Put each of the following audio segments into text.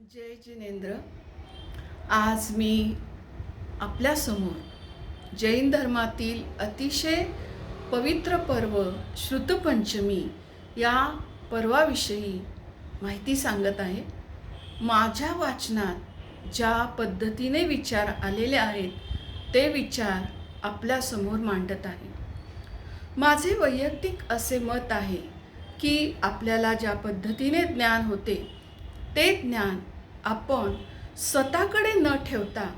जय जिनेंद्र. आज मी आपल्यासमोर जैन धर्मातील अतिशय पवित्र पर्व श्रुतपंचमी या पर्वाविषयी माहिती सांगत आहे. माझ्या वाचनात ज्या पद्धतीने विचार आलेले आहेत ते विचार आपल्यासमोर मांडत आहे. माझे वैयक्तिक असे मत आहे की आपल्याला ज्या पद्धतीने ज्ञान होते ते ज्ञान आपण स्वतःकडे न ठेवता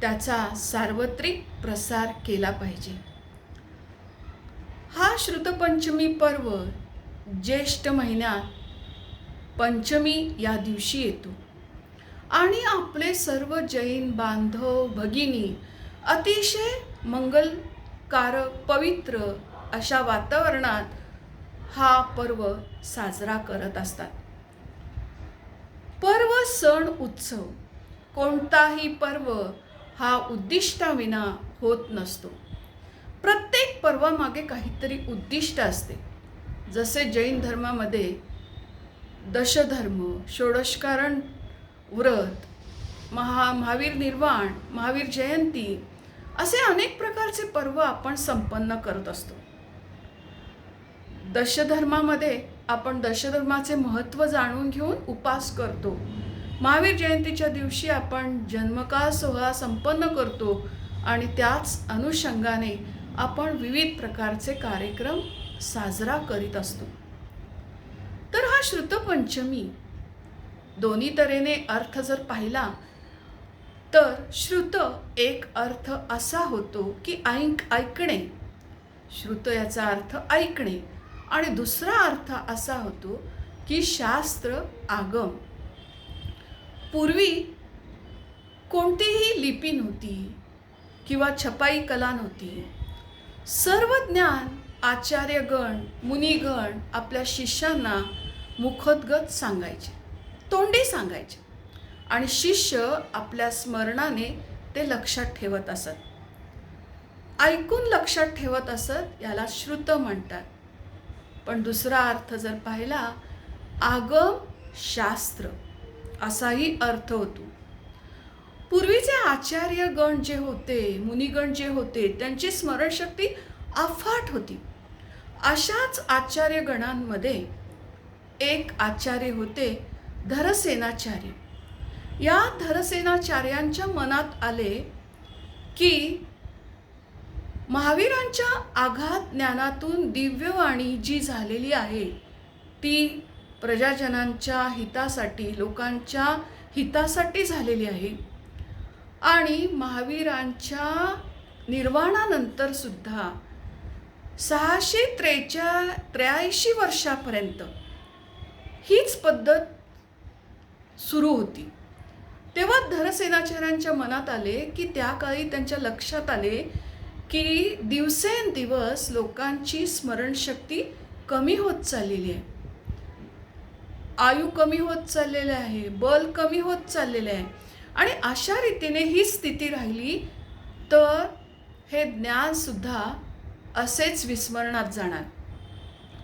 त्याचा सार्वत्रिक प्रसार केला पाहिजे. हा श्रुतपंचमी पर्व ज्येष्ठ महिन्यात पंचमी या दिवशी येतो. आणि आपले सर्व जैन बांधव भगिनी अतिशय मंगलकारक पवित्र अशा वातावरणात हा पर्व साजरा करत असतात. पर्व सण उत्सव. कोणताही पर्व हा उद्दिष्टाविना होत नसतो. प्रत्येक पर्वामागे काहीतरी उद्दिष्ट असते. जसे जैन धर्मामध्ये दशधर्म षोडशकारण व्रत महा महावीर निर्वाण महावीर जयंती असे अनेक प्रकारचे पर्व आपण संपन्न करत असतो. दशधर्मामध्ये आपण दशधर्माचे महत्त्व जाणून घेऊन उपास करतो. महावीर जयंतीच्या दिवशी आपण जन्मकाळ सोहळा संपन्न करतो आणि त्याच अनुषंगाने आपण विविध प्रकारचे कार्यक्रम साजरा करीत असतो. तर हा श्रुतपंचमी. दोन्ही तऱ्हेने अर्थ जर पाहिला तर श्रुत एक अर्थ असा होतो की ऐक ऐकणे. श्रुत याचा अर्थ ऐकणे. आणि दुसरा अर्थ असा होतो की शास्त्र आगम. पूर्वी कोणतीही लिपी नव्हती किंवा छपाई कला नव्हती. सर्व ज्ञान आचार्यगण मुनिगण आपल्या शिष्यांना मुखोद्गत सांगायचे तोंडी सांगायचे आणि शिष्य आपल्या स्मरणाने ते लक्षात ठेवत असत. ऐकून लक्षात ठेवत असत याला श्रुत म्हणतात. पण दुसरा अर्थ जर पाहिला आगम शास्त्र असाही अर्थ होतो. पूर्वीचे आचार्यगण जे होते मुनिगण जे होते त्यांची स्मरणशक्ती अफाट होती. अशाच आचार्यगणांमध्ये एक आचार्य होते धरसेनाचार्य. या धरसेनाचार्यांच्या मनात आले की महावीरांच्या आघात ज्ञानातून दिव्यवाणी जी झालेली आहे ती प्रजाजनांच्या हितासाठी लोकांच्या हितासाठी झालेली आहे. आणि महावीरांच्या निर्वाणानंतर सुद्धा सहाशे त्रेच्या त्र्याऐंशी वर्षापर्यंत हीच पद्धत सुरू होती. तेव्हा धरसेनाचार्यांच्या मनात आले की त्या काळी त्यांच्या लक्षात आले की दिवसेंदिवस लोकांची स्मरणशक्ती कमी होत चाललेली आहे. आयु कमी होत चाललेलं आहे बल कमी होत चाललेलं आहे. आणि अशा रीतीने ही स्थिती राहिली तर हे ज्ञानसुद्धा असेच विस्मरणात जाणार.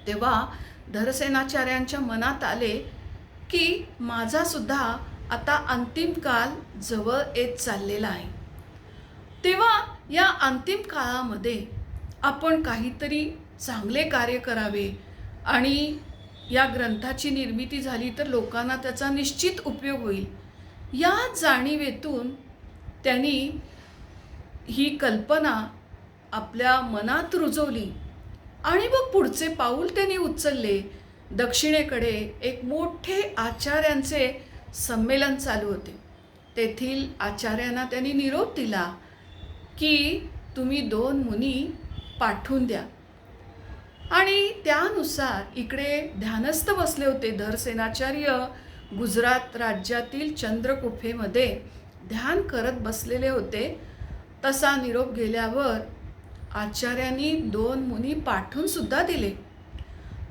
तेव्हा धरसेनाचार्यांच्या मनात आले की माझासुद्धा आता अंतिम काल जवळ येत चाललेला आहे. तेव्हा या अंतिम काळामध्ये आपण काहीतरी चांगले कार्य करावे आणि या ग्रंथाची निर्मिती झाली तर लोकांना त्याचा निश्चित उपयोग होईल. या जाणीवेतून त्यांनी ही कल्पना आपल्या मनात रुजवली आणि मग पुढचे पाऊल त्यांनी उचलले. दक्षिणेकडे एक मोठे आचार्यांचे संमेलन चालू होते. तेथील आचार्यांना त्यांनी निरोप दिला. की तुम्ही दोन मुनी पाठवून द्या. आणि त्यानुसार इकडे ध्यानस्थ बसले होते धरसेनाचार्य गुजरात राज्यातील चंद्रकुफेमध्ये ध्यान करत बसलेले होते. तसा निरोप गेल्यावर आचार्यांनी दोन मुनी पाठवून सुद्धा दिले.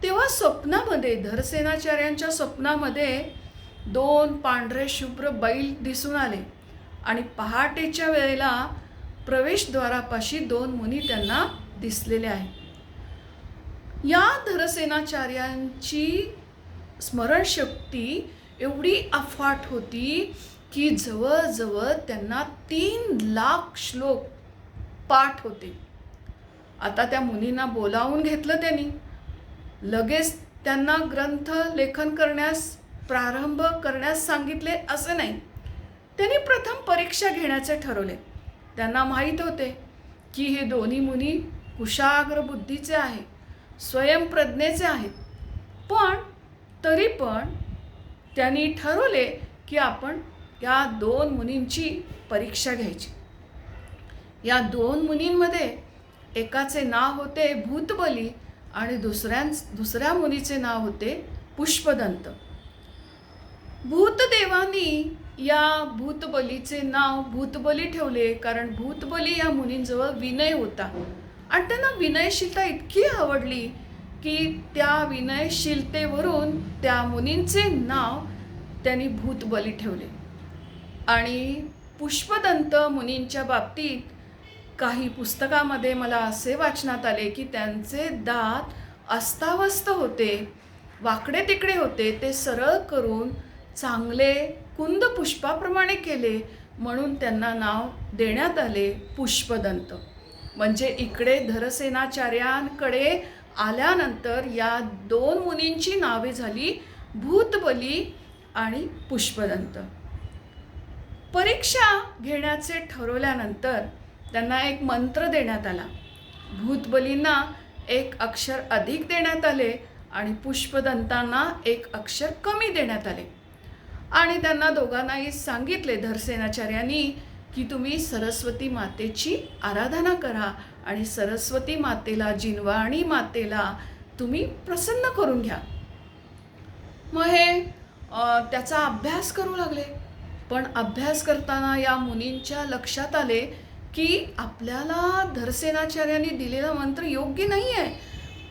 तेव्हा स्वप्नामध्ये धरसेनाचार्यांच्या स्वप्नामध्ये दोन पांढरे शुभ्र बैल दिसून आले आणि पहाटेच्या वेळेला प्रवेशद्वारापाशी दोन मुनी त्यांना दिसलेले आहेत. या धरसेनाचार्यांची स्मरणशक्ती एवढी अफाट होती की जवळजवळ त्यांना तीन लाख श्लोक पाठ होते. आता त्या मुनींना बोलावून घेतलं त्यांनी. लगेच त्यांना ग्रंथ लेखन करण्यास प्रारंभ करण्यास सांगितले असं नाही. त्यांनी प्रथम परीक्षा घेण्याचे ठरवले. त्यांना माहीत होते की हे दोन्ही मुनी कुशाग्र बुद्धीचे आहे स्वयंप्रज्ञेचे आहेत. पण तरी पण त्यांनी ठरवले की आपण या दोन मुनींची परीक्षा घ्यायची. या दोन मुनींमध्ये एकाचे नाव होते भूतबली आणि दुसऱ्यां दुसऱ्या मुनीचे नाव होते पुष्पदंत. भूतदेवांनी या भूतबलीचे नाव भूतबली ठेवले कारण भूतबली या मुनींजवळ विनय होता. आणि त्यांना विनयशीलता इतकी आवडली की त्या विनयशीलतेवरून त्या मुनींचे नाव त्यांनी भूतबली ठेवले. आणि पुष्पदंत मुनींच्या बाबतीत काही पुस्तकामध्ये मला असे वाचनात आले की त्यांचे दात अस्तावस्त होते वाकडे तिकडे होते ते सरळ करून चांगले कुंद पुष्पाप्रमाणे केले म्हणून त्यांना नाव देण्यात आले पुष्पदंत. म्हणजे इकडे धरसेनाचार्यांकडे आल्यानंतर या दोन मुनींची नावे झाली भूतबली आणि पुष्पदंत. परीक्षा घेण्याचे ठरवल्यानंतर त्यांना एक मंत्र देण्यात आला. भूतबलींना एक अक्षर अधिक देण्यात आले आणि पुष्पदंतांना एक अक्षर कमी देण्यात आले. आणि त्यांना दोघांनाही सांगितले धरसेनाचार्यांनी की तुम्ही सरस्वती मातेची आराधना करा आणि सरस्वती मातेला जिनवाणी मातेला तुम्ही प्रसन्न करून घ्या. मग हे त्याचा अभ्यास करू लागले. पण अभ्यास करताना या मुनींच्या लक्षात आले की आपल्याला धरसेनाचार्यांनी दिलेला मंत्र योग्य नाही आहे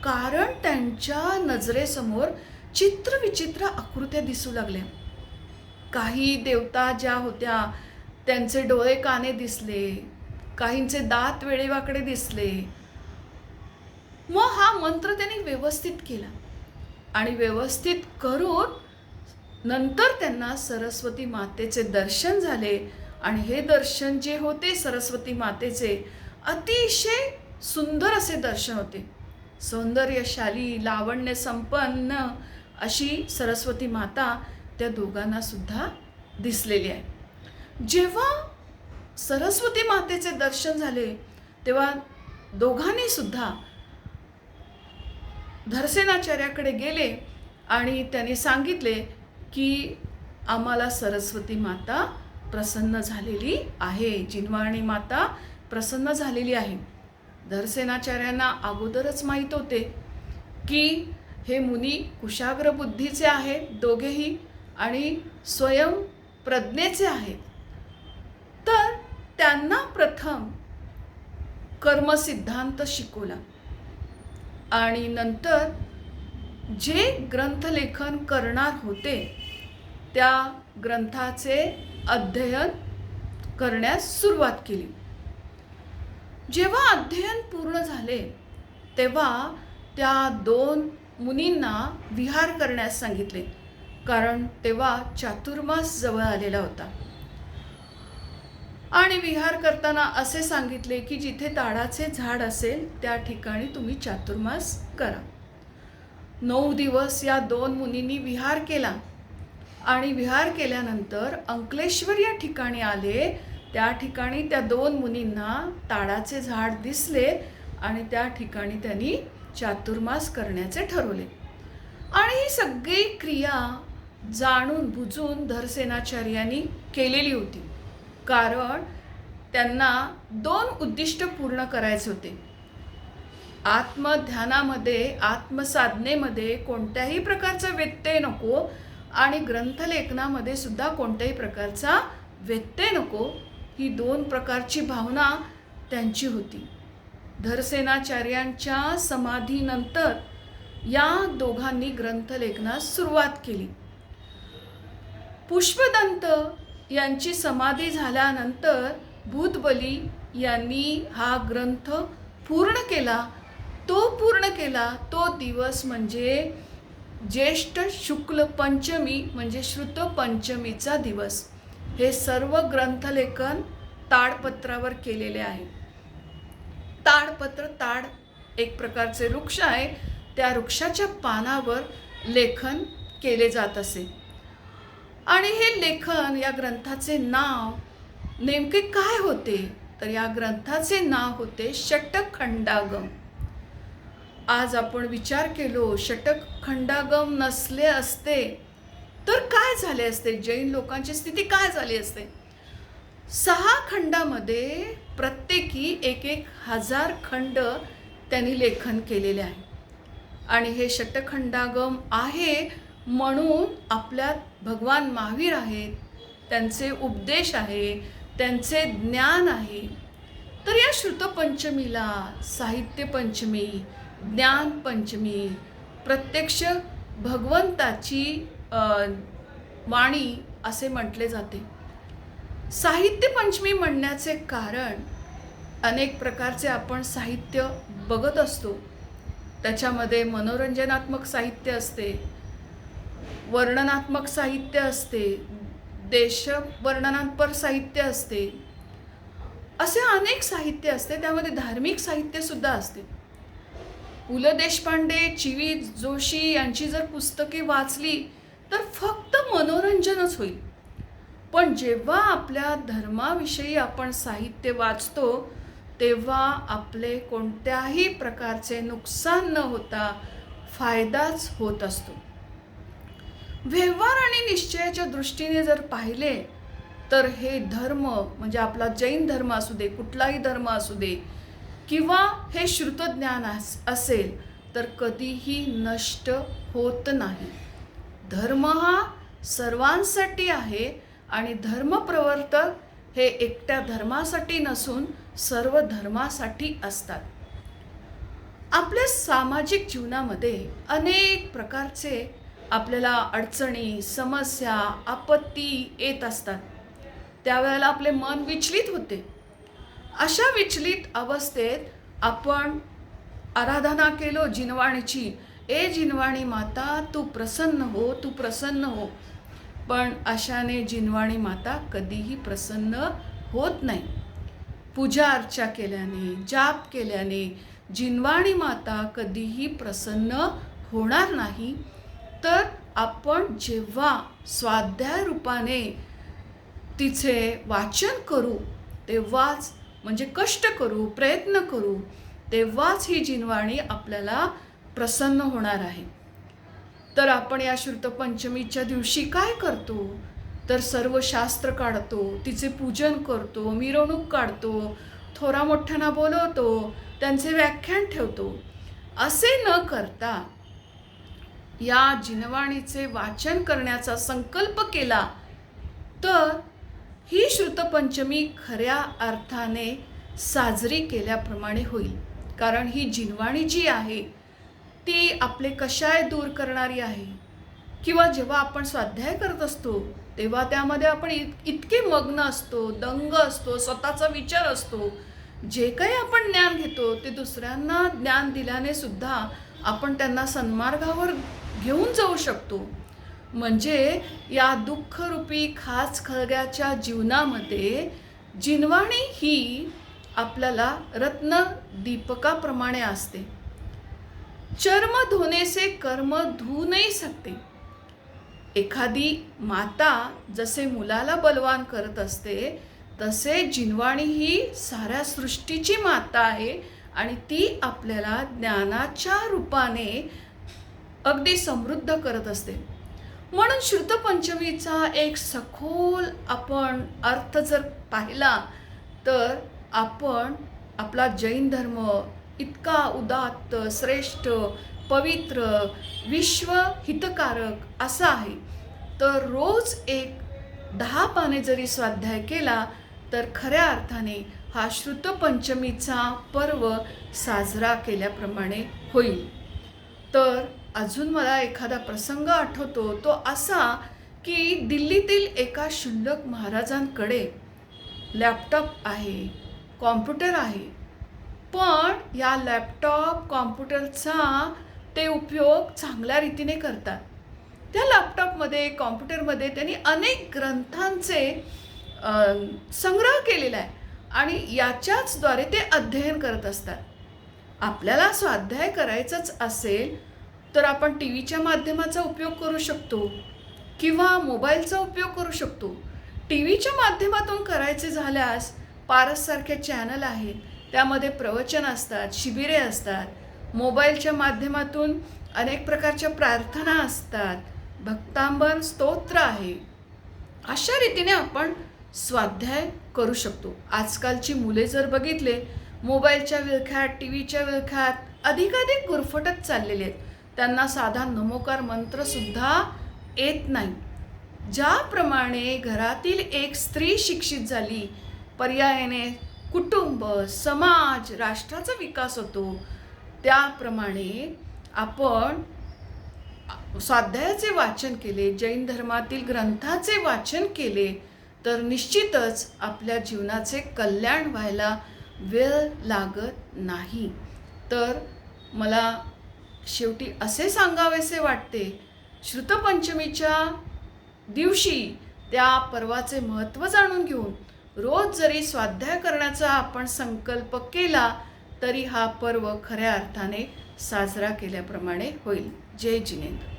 कारण त्यांच्या नजरेसमोर चित्रविचित्र आकृत्या दिसू लागल्या. काही देवता ज्या होत्या त्यांचे डोळे काने दिसले काहींचे दात वेळेवाकडे दिसले. मग हा मंत्र त्यांनी व्यवस्थित केला आणि व्यवस्थित करून नंतर त्यांना सरस्वती मातेचे दर्शन झाले आणि हे दर्शन जे होते सरस्वती मातेचे अतिशय सुंदर असे दर्शन होते. सौंदर्यशाली लावण्य संपन्न अशी सरस्वती माता त्या दोघांना सुद्धा दिसलेली आहे. जेव्हा सरस्वती मातेचे दर्शन झाले तेव्हा दोघांनी सुद्धा धरसेनाचार्याकडे गेले आणि त्यांनी सांगितले की आम्हाला सरस्वती माता प्रसन्न झालेली आहे जिनवाणी माता प्रसन्न झालेली आहे. धरसेनाचार्यांना अगोदरच माहीत होते की हे मुनी कुशाग्र बुद्धीचे आहेत दोघेही आणि स्वयं प्रज्ञेचे आहेत. तर त्यांना प्रथम कर्मसिद्धांत शिकवला. आणि नंतर जे ग्रंथलेखन करणार होते त्या ग्रंथाचे अध्ययन करण्यास सुरुवात केली. जेव्हा अध्ययन पूर्ण झाले तेव्हा त्या दोन मुनींना विहार करण्यास सांगितले. कारण तेव्हा चातुर्मास जवळ आलेला होता. आणि विहार करताना असे सांगितले की जिथे ताडाचे झाड असेल त्या ठिकाणी तुम्ही चातुर्मास करा. नऊ दिवस या दोन मुनींनी विहार केला. आणि विहार केल्यानंतर अंकलेश्वर या ठिकाणी आले. त्या ठिकाणी त्या दोन मुनींना ताडाचे झाड दिसले आणि त्या ठिकाणी त्यांनी चातुर्मास करण्याचे ठरवले. आणि ही सगळी क्रिया जाणून बुजून धरसेनाचार्यांनी केलेली होती. कारण त्यांना दोन उद्दिष्ट पूर्ण करायचे होते. आत्मध्यानामध्ये आत्मसाधनेमध्ये कोणत्याही प्रकारचा व्यत्यय नको आणि ग्रंथलेखनामध्ये सुद्धा कोणत्याही प्रकारचा व्यत्यय नको ही दोन प्रकारची भावना त्यांची होती. धरसेनाचार्यांच्या समाधीनंतर या दोघांनी ग्रंथलेखनास सुरुवात केली. पुष्पदंत यांची समाधी झाल्यानंतर भूतबली यांनी हा ग्रंथ पूर्ण केला. तो पूर्ण केला तो दिवस म्हणजे ज्येष्ठ शुक्ल पंचमी म्हणजे श्रुत पंचमीचा दिवस. हे सर्व ग्रंथलेखन ताडपत्रावर केलेले आहे. ताडपत्र ताड एक प्रकारचे वृक्ष आहे. त्या वृक्षाच्या पानावर लेखन केले जात असे. आणि हे लेखन या ग्रंथाचे नाव नेमके काय होते? तर या ग्रंथाचे नाव होते षटखंडागम. आज आपण विचार केलो षटखंडागम नसले असते तर काय झाले असते? जैन लोकांची स्थिती काय झाली असते? सहा खंडामध्ये प्रत्येकी एक एक हजार खंड त्यांनी लेखन केलेले आहे. आणि हे षटखंडागम आहे म्हणून आपल्यात भगवान महावीर आहेत त्यांचे उपदेश आहे त्यांचे ज्ञान आहे. तर या श्रुतपंचमीला साहित्य पंचमी ज्ञान पंचमी प्रत्यक्ष भगवंताची वाणी असे म्हटले जाते. साहित्य पंचमी म्हणण्याचे कारण अनेक प्रकारचे आपण साहित्य बघत असतो. त्याच्यामध्ये मनोरंजनात्मक साहित्य असते. वर्णनात्मक साहित्य असते देश वर्णनात्मक साहित्य असते असे अनेक साहित्य असते त्यामध्ये धार्मिक साहित्यसुद्धा असते. पु ल देशपांडे चिवी जोशी यांची जर पुस्तके वाचली तर फक्त मनोरंजनच होईल. पण जेव्हा आपल्या धर्माविषयी आपण साहित्य वाचतो तेव्हा आपले कोणत्याही प्रकारचे नुकसान न होता फायदाच होत असतो. व्यवहार आणि निश्चयाच्या दृष्टीने जर पाहिले तर हे धर्म म्हणजे आपला जैन धर्म असू दे कुठलाही धर्म असू दे किंवा हे श्रुतज्ञान अस- असेल तर कधीही नष्ट होत नाही. धर्म हा सर्वांसाठी आहे आणि धर्मप्रवर्तक हे एकट्या धर्मासाठी नसून सर्व धर्मासाठी असतात. आपल्या सामाजिक जीवनामध्ये अनेक प्रकारचे आपल्याला अडचणी समस्या आपत्ती येत असतात. त्यावेळेला आपले मन विचलित होते. अशा विचलित अवस्थेत आपण आराधना केलो जिनवाणीची. ए जिनवाणी माता तू प्रसन्न हो तू प्रसन्न हो. पण अशाने जिनवाणी माता कधीही प्रसन्न होत नाही. पूजा अर्चा केल्याने जाप केल्याने जिनवाणी माता कधीही प्रसन्न होणार नाही. तर आपण जेव्हा स्वाध्याय रूपाने तिचे वाचन करू तेव्हाच म्हणजे कष्ट करू प्रयत्न करू तेव्हाच ही जिनवाणी आपल्याला प्रसन्न होणार आहे. तर आपण या श्रुतपंचमीच्या दिवशी काय करतो? तर सर्व शास्त्र काढतो तिचे पूजन करतो मिरवणूक काढतो थोरा मोठ्यांना बोलवतो त्यांचे व्याख्यान ठेवतो. असे न करता या जिनवाणीचे वाचन करण्याचा संकल्प केला तर ही श्रुतपंचमी खऱ्या अर्थाने साजरी केल्याप्रमाणे होईल. कारण ही जिनवाणी जी आहे ती आपले कशाय दूर करणारी आहे. किंवा जेव्हा आपण स्वाध्याय करत असतो तेव्हा त्यामध्ये आपण इत इतके मग्न असतो दंग असतो स्वतःचा विचार असतो. जे काही आपण ज्ञान घेतो ते दुसऱ्यांना ज्ञान दिल्याने सुद्धा आपण त्यांना सन्मार्गावर घेऊन जाऊ शकतो. म्हणजे या दुःखरूपी खास खळग्याच्या जीवनामध्ये जिनवाणी ही आपल्याला रत्न दीपकाप्रमाणे असते. चर्म धुनेसे कर्म धू नाही सकते. एखादी माता जसे मुलाला बलवान करत असते तसे जिनवाणी ही साऱ्या सृष्टीची माता आहे आणि ती आपल्याला ज्ञानाच्या रूपाने अगदी समृद्ध करत असते. म्हणून श्रुतपंचमीचा एक सखोल आपण अर्थ जर पाहिला तर आपण आपला जैन धर्म इतका उदात्त श्रेष्ठ पवित्र विश्व हितकारक असा आहे. तर रोज एक दहा पाने जरी स्वाध्याय केला तर खऱ्या अर्थाने हा श्रुतपंचमीचा पर्व साजरा केल्याप्रमाणे होईल. तर अजून मला एखादा प्रसंग आठवतो तो असा की दिल्लीतील एका शुल्लक महाराजांकडे लॅपटॉप आहे कॉम्प्युटर आहे. पण या लॅपटॉप कॉम्प्युटरचा ते उपयोग चांगल्या रीतीने करतात. त्या लॅपटॉपमध्ये कॉम्प्युटरमध्ये त्यांनी अनेक ग्रंथांचे संग्रह केलेला आहे. आणि याच्याचद्वारे ते अध्ययन करत असतात. आपल्याला स्वाध्याय करायचंच असेल तर आपण टी व्हीच्या माध्यमाचा उपयोग करू शकतो किंवा मोबाईलचा उपयोग करू शकतो. टी व्हीच्या माध्यमातून करायचे झाल्यास पारससारखे चॅनल आहेत त्यामध्ये प्रवचन असतात शिबिरे असतात मोबाईलच्या माध्यमातून अनेक प्रकारच्या प्रार्थना असतात भक्तांबर स्तोत्र आहे. अशा रीतीने आपण स्वाध्याय करू शकतो. आजकालची मुले जर बघितले मोबाईलच्या विळख्यात टी व्हीच्या विळख्यात अधिकाधिक गुरफटत चाललेले आहेत. त्यांना साधा नमोकार मंत्रसुद्धा येत नाही. ज्याप्रमाणे घरातील एक स्त्री शिक्षित झाली पर्यायाने कुटुंब समाज राष्ट्राचा विकास होतो. त्याप्रमाणे आपण स्वाध्यायाचे वाचन केले जैन धर्मातील ग्रंथाचे वाचन केले तर निश्चितच आपल्या जीवनाचे कल्याण व्हायला वेळ लागत नाही. तर मला शेवटी असे सांगावेसे वाटते श्रुतपंचमीच्या दिवशी त्या पर्वाचे महत्त्व जाणून घेऊन रोज जरी स्वाध्याय करण्याचा आपण संकल्प केला तरी हा पर्व खऱ्या अर्थाने साजरा केल्याप्रमाणे होईल. जय जिनेंद्र.